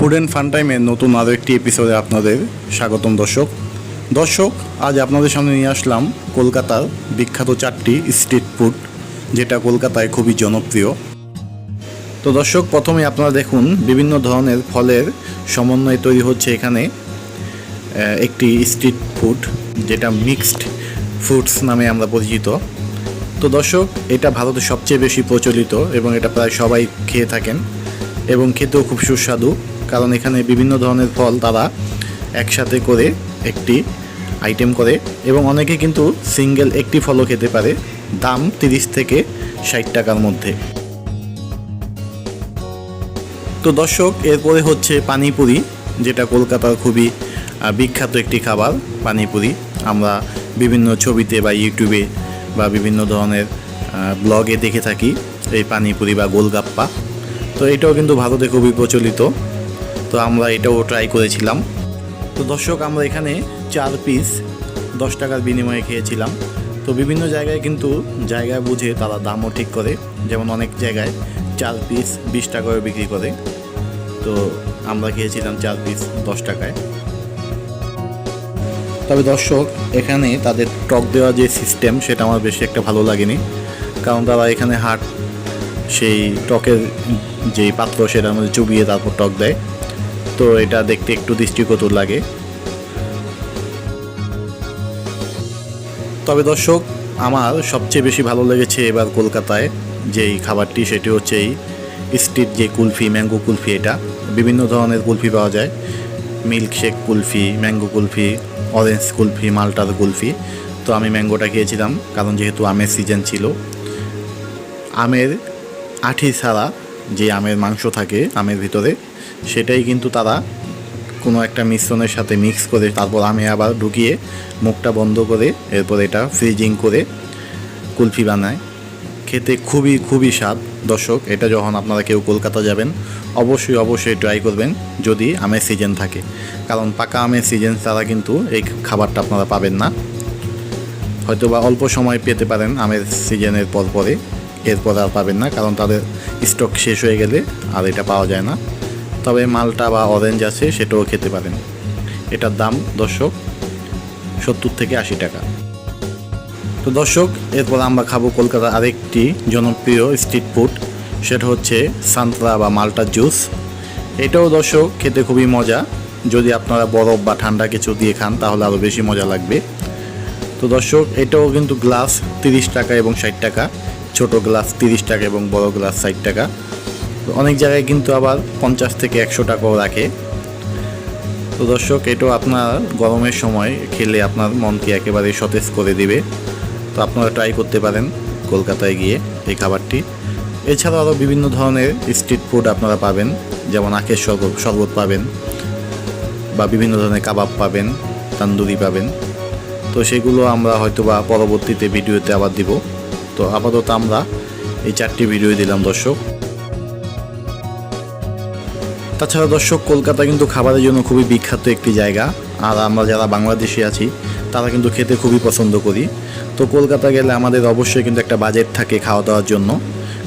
Food and fun টাইমের নতুন আরও একটি এপিসোডে আপনাদের স্বাগতম দর্শক। দর্শক, আজ আপনাদের সামনে নিয়ে আসলাম কলকাতার বিখ্যাত চারটি স্ট্রিট ফুড যেটা কলকাতায় খুবই জনপ্রিয়। তো দর্শক, প্রথমে আপনারা দেখুন, বিভিন্ন ধরনের ফলের সমন্বয়ে তৈরি হচ্ছে এখানে একটি স্ট্রিট ফুড যেটা মিক্সড ফ্রুটস নামে আমরা পরিচিত। তো দর্শক, এটা ভারতে সবচেয়ে বেশি প্রচলিত এবং এটা প্রায় সবাই খেয়ে থাকেন এবং খেতেও খুব সুস্বাদু। কারণ এখানে বিভিন্ন ধরনের ফল তারা একসাথে করে একটি আইটেম করে এবং অনেকে কিন্তু সিঙ্গেল একটি ফলও খেতে পারে, দাম তিরিশ থেকে ষাট টাকার মধ্যে। তো দর্শক, এরপরে হচ্ছে পানিপুরি, যেটা কলকাতার খুবই বিখ্যাত একটি খাবার, পানিপুরি। আমরা বিভিন্ন ছবিতে বা ইউটিউবে বা বিভিন্ন ধরনের ব্লগে দেখে থাকি এই পানিপুরি বা গোলগাপ্পা। তো এটাও কিন্তু ভারতে খুবই প্রচলিত। তো আমরা এটাও ট্রাই করেছিলাম। তো দর্শক, আমরা এখানে চার পিস দশ টাকার বিনিময়ে খেয়েছিলাম। তো বিভিন্ন জায়গায় কিন্তু জায়গায় বুঝে তারা দামও ঠিক করে। যেমন অনেক জায়গায় চার পিস বিশ টাকায় বিক্রি করে। তো আমরা খেয়েছিলাম চার পিস দশ টাকায়। তবে দর্শক, এখানে তাদের টক দেওয়া যে সিস্টেম সেটা আমার বেশি একটা ভালো লাগেনি। কারণ তারা এখানে হাট সেই টকের যেই পাত্র সেটার মধ্যে চুবিয়ে তারপর টক দেয়। তো এটা দেখতে একটু দৃষ্টিকটু লাগে। তবে দর্শক, আমার সবচেয়ে বেশি ভালো লেগেছে এবার কলকাতায় যেই খাবারটি, সেটি হচ্ছে এই স্ট্রিট যে কুলফি, ম্যাঙ্গো কুলফি এটা। বিভিন্ন ধরনের কুলফি পাওয়া যায়। Milk shake kulfi, mango kulfi, orange kulfi, মালটার কুলফি। তো আমি ম্যাঙ্গোটা খেয়েছিলাম, কারণ যেহেতু আমের সিজন ছিল। আমের আঠি ছাড়া যে আমের মাংস থাকে, আমের ভিতরে, সেটাই কিন্তু তারা কোনো একটা মিশ্রণের সাথে মিক্স করে, তারপর আমে আবার ঢুকিয়ে মুখটা বন্ধ করে, এরপর এটা ফ্রিজিং করে কুলফি বানায় খেতে খুবই খুবই স্বাদ। দর্শক, এটা যখন আপনারা কেউ কলকাতা যাবেন, অবশ্যই অবশ্যই ট্রাই করবেন যদি আমের সিজন থাকে। কারণ পাকা আমের সিজন ছাড়া কিন্তু এই খাবারটা আপনারা পাবেন না। হয়তো বা অল্প সময় পেতে পারেন আমের সিজনের পর পরে। এরপর আর পাবেন না, কারণ তাদের স্টক শেষ হয়ে গেলে আর এটা পাওয়া যায় না। তবে মালটা বা অরেঞ্জ আছে, সেটাও খেতে পারেন। এটার দাম দর্শক সত্তর থেকে আশি টাকা। তো দর্শক, এরপর আমরা খাব কলকাতার আরেকটি জনপ্রিয় স্ট্রিট ফুড সেটা হচ্ছে সান্তরা বা মালটার জুস এটাও দর্শক খেতে খুবই মজা। যদি আপনারা বরফ বা ঠান্ডা কিছু দিয়ে খান, তাহলে আরও বেশি মজা লাগবে। তো দর্শক, এটাও কিন্তু গ্লাস তিরিশ টাকা এবং ষাট টাকা। ছোট গ্লাস তিরিশ টাকা এবং বড় গ্লাস ষাট টাকা। অনেক জায়গায় কিন্তু আবার পঞ্চাশ থেকে একশো টাকাও রাখে। তো দর্শক, এটাও আপনার গরমের সময় খেলে আপনার মনকে একেবারে সতেজ করে দিবে। তো আপনারা ট্রাই করতে পারেন কলকাতায় গিয়ে এই খাবারটি। এছাড়াও আরও বিভিন্ন ধরনের স্ট্রিট ফুড আপনারা পাবেন, যেমন আখের শরবত শরবত পাবেন বা বিভিন্ন ধরনের কাবাব পাবেন, তান্দুরি পাবেন। তো সেগুলো আমরা হয়তো বা পরবর্তীতে ভিডিওতে আবার দিব। তো আপাতত আমরা এই চারটি ভিডিও দিলাম দর্শক। তাছাড়া দর্শক, কলকাতা কিন্তু খাবারের জন্য খুবই বিখ্যাত একটি জায়গা। আর আমরা যারা বাংলাদেশি আছি, তারা কিন্তু খেতে খুবই পছন্দ করি। তো কলকাতা গেলে আমাদের অবশ্যই কিন্তু একটা বাজেট থাকে খাওয়া দাওয়ার জন্য।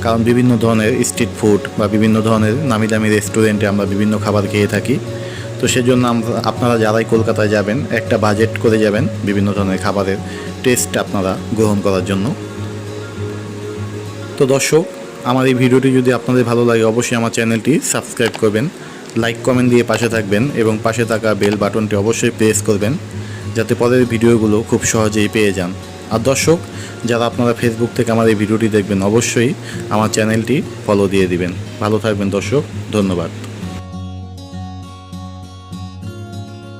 কারণ বিভিন্ন ধরনের স্ট্রিট ফুড বা বিভিন্ন ধরনের নামি দামি রেস্টুরেন্টে আমরা বিভিন্ন খাবার খেয়ে থাকি। তো সেজন্য আমরা আপনারা যারাই কলকাতায় যাবেন, একটা বাজেট করে যাবেন বিভিন্ন ধরনের খাবারের টেস্ট আপনারা গ্রহণ করার জন্য। তো দর্শক, আমার এই ভিডিওটি যদি আপনাদের ভালো লাগে, অবশ্যই আমার চ্যানেলটি সাবস্ক্রাইব করবেন, লাইক, কমেন্ট দিয়ে পাশে থাকবেন এবং পাশে থাকা বেল বাটনটি অবশ্যই প্রেস করবেন, যাতে পরের ভিডিওগুলো খুব সহজেই পেয়ে যান। আর দর্শক, যারা আপনারা ফেসবুক থেকে আমার এই ভিডিওটি দেখবেন, অবশ্যই আমার চ্যানেলটি ফলো দিয়ে দিবেন। ভালো থাকবেন দর্শক, ধন্যবাদ।